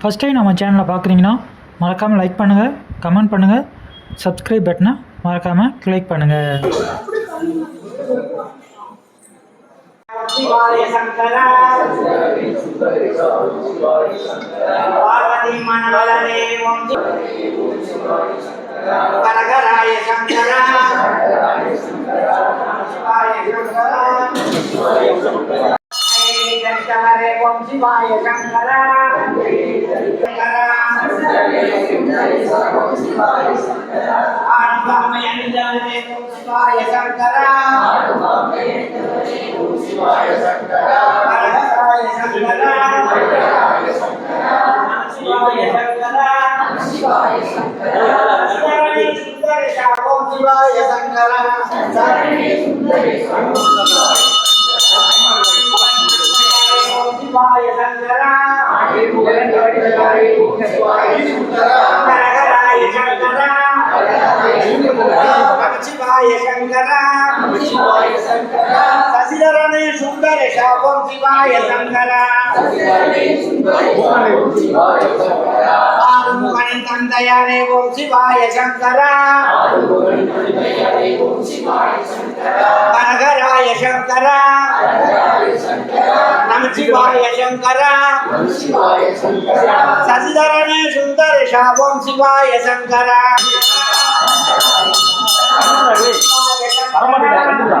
First time நம்ம சேனலை பார்க்குறீங்கன்னா மறக்காமல் லைக் பண்ணுங்கள் கமெண்ட் பண்ணுங்கள் சப்ஸ்கிரைப் பட்டனை மறக்காமல் கிளிக் பண்ணுங்கள் शिवाय शंकरा पार्वती मनवलने శివాయ శంకర శివాయ శంకర శివాయ శంకర శివాయ శంకర శివాయ శంకర. శశిధరణే సుందర శాపం శివాయ శంకర శశిధరణే సుందర శాపం శివాయ శంకర. ஆறுமுகனின் தந்தையாரே ஓம் சிவாய சங்கரா கனகராய சங்கரா நமசிவாய சங்கரா சசிதரணே சுந்தரேஷா ஓம் சிவாய சங்கரா பரமபிதா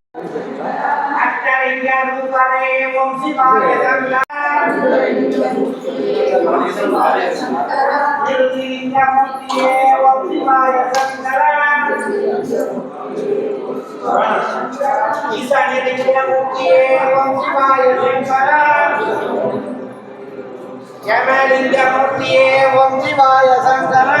ൂപ്പറേ വംശിവായ ശങ്കര